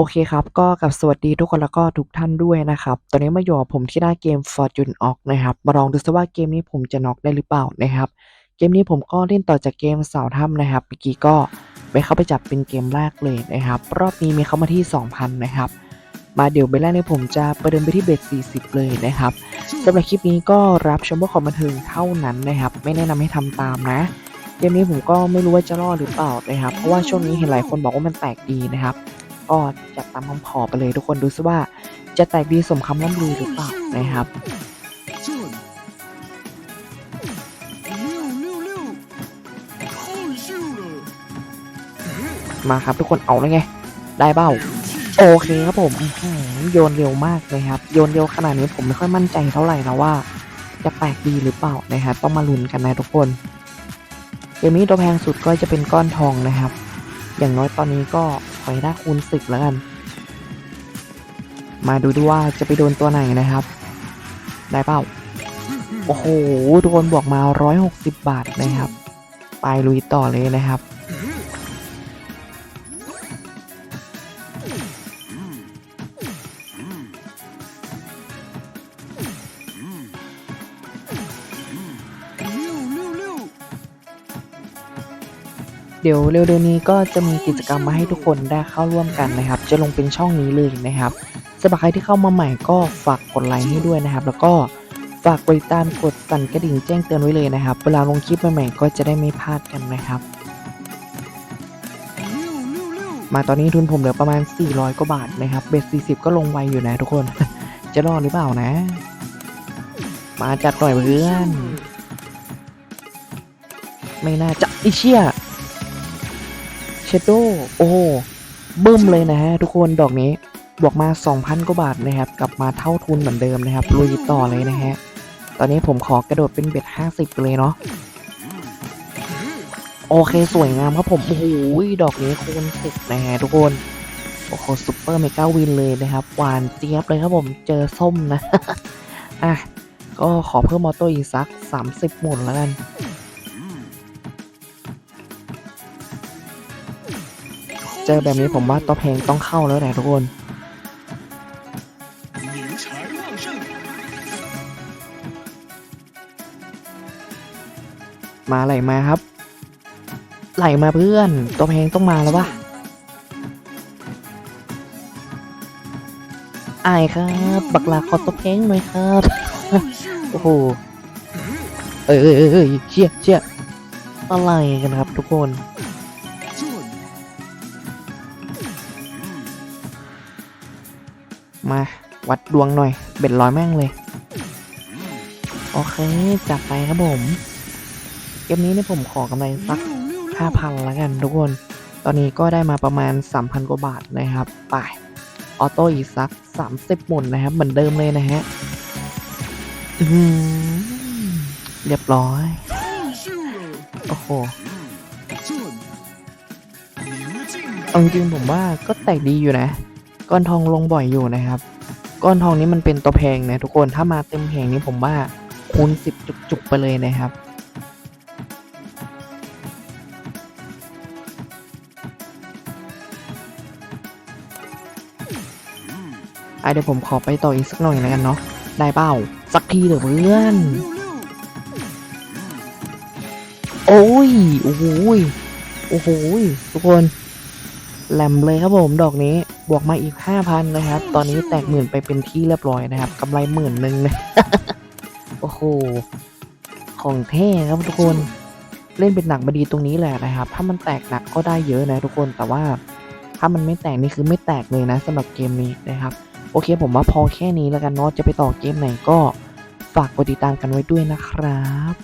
โอเคครับ ก็กับสวัสดีทุกคนแล้วก็ทุกท่านด้วยนะครับ ตอนนี้มาอยู่กับผมที่หน้าเกม Fortune o อกนะครับ มาลองดูซิว่าเกมนี้ผมจะน็อกได้หรือเปล่านะครับ เกมนี้ผมก็เล่นต่อจากเกมเสาถ้ำนะครับเมื่อกี้ก็ไปเข้าไปจับเป็นเกมแรกเลยนะครับ รอบนี้มีเข้ามาที่ 2,000 นะครับ มาเดี๋ยวเบลแรกนี้ผมจะประเดิมไปที่เบส40 เลยนะครับสำหรับคลิปนี้ก็รับชมเพื่อความบันเทิงเท่านั้นนะครับ ไม่แนะนำให้ทำตามนะเกมนี้ผมก็ไม่รู้ว่าจะรอดหรือเปล่านะครับ เพราะว่าช่วงนี้เห็นหลายคนบอกว่ามันแตกดีนะครับ ก็จัดตามคำขอไปเลยทุกคนดูซิว่า จะแตกดีสมคำล่ำลือหรือเปล่านะครับมาครับทุกคนเอาแล้วไง ได้เบ้า โอเคครับผมโยนเร็วมากเลยครับ โยนเร็วขนาดนี้ผมไม่ค่อยมั่นใจเท่าไหร่นะว่า จะแตกดีหรือเปล่านะครับต้องมาลุ้นกันนะทุกคนเกมนี้ตัวแพงสุดก็จะเป็นก้อนทองนะครับ อย่างน้อยตอนนี้ก็ขอให้ได้คูณสิบแล้วกัน มาดูดูว่าจะไปโดนตัวไหนนะครับ ได้เปล่า โอ้โห ทุกคนบอกมา 160 บาทนะครับ ไปลุยต่อเลยนะครับ เดี๋ยวเร็วๆนี้ก็จะมีกิจกรรมมาให้ทุกคนได้เข้าร่วมกันนะครับ จะลงเป็นช่องนี้เลยนะครับสำหรับใครที่เข้ามาใหม่ก็ฝากกดไลค์ให้ด้วยนะครับ แล้วก็ฝากกดติดตามกดสั่นกระดิ่งแจ้งเตือนไว้เลยนะครับ เวลาลงคลิปใหม่ๆก็จะได้ไม่พลาดกันนะครับ มาตอนนี้ทุนผมเหลือประมาณ 400 กว่าบาทนะครับ เบสิบก็ลงไวอยู่นะทุกคน จะรอดหรือเปล่านะ มาจัดหน่อยเพื่อน ไม่น่าจะไอเชี่ย เชดโดโอ้โหบึ้มเลยนะฮะทุกคนดอกนี้บวกมา 2,000 กว่าบาทนะครับ กลับมาเท่าทุนเหมือนเดิมนะครับ ลุยต่อเลยนะฮะ ตอนนี้ผมขอกระโดดเป็นเบ็ด 50 ไปเลยเนาะ โอเคสวยงามครับผม โอ้โหดอกนี้คูณสิบนะฮะทุกคน โอ้โหซุปเปอร์เมกาวินเลยนะครับ หวานเจี๊ยบเลยครับผม เจอส้มนะ อะ ก็ขอเพิ่มมอเตอร์อีกสัก 30 หมุนแล้วกัน เจอแบบนี้ผมว่าตัวเพลงต้องเข้าแล้วแหละทุกคนมาไหลมาครับ ไหลมาเพื่อน ตัวเพลงต้องมาแล้ววะอายครับ บักลาขอตัวเพลงหน่อยครับ โอ้โห เอ้เอ้เอ้ยเชี่ยเชี่ยอะไรกันครับทุกคน มาวัดดวงหน่อย เบ็ดร้อยแม่งเลย โอเค จับไปครับผมเกมนี้เนี่ยผมขอกำไรสักห้าพันละกันทุกคน ตอนนี้ก็ได้มาประมาณสามพันกว่าบาทนะครับ ไป ออโต้อีกสักสามสิบหมุนนะครับ เหมือนเดิมเลยนะฮะเรียบร้อย โอ้โหเอาจริงผมว่าก็แตกดีอยู่นะ ก้อนทองลงบ่อยอยู่นะครับ ก้อนทองนี้มันเป็นตัวแพงนะทุกคนถ้ามาเต็มแพงนี้ผมว่าคูณสิบจุกๆไปเลยนะครับอะเดี๋ยวผมขอไปต่ออีกสักหน่อยแล้วกันเนาะได้เปล่าสักทีเถอะเพื่อน，โอ้ย โอ้โหยโอ้โหยทุกคน แหลมเลยครับผมดอกนี้บวกมาอีก 5,000 นะครับ ตอนนี้แตกหมื่นไปเป็นที่เรียบร้อยนะครับกำไรหมื่นหนึ่งนะ โอ้โห ของแท้ครับทุกคน เล่นเป็นหนักมาดีตรงนี้แหละนะครับ ถ้ามันแตกหนักก็ได้เยอะนะทุกคนแต่ว่าถ้ามันไม่แตกนี่คือไม่แตกเลยนะสำหรับเกมนี้นะครับ โอเคผมว่าพอแค่นี้แล้วกันเนาะจะไปต่อเกมไหนก็ฝากกดติดตามกันไว้ด้วยนะครับ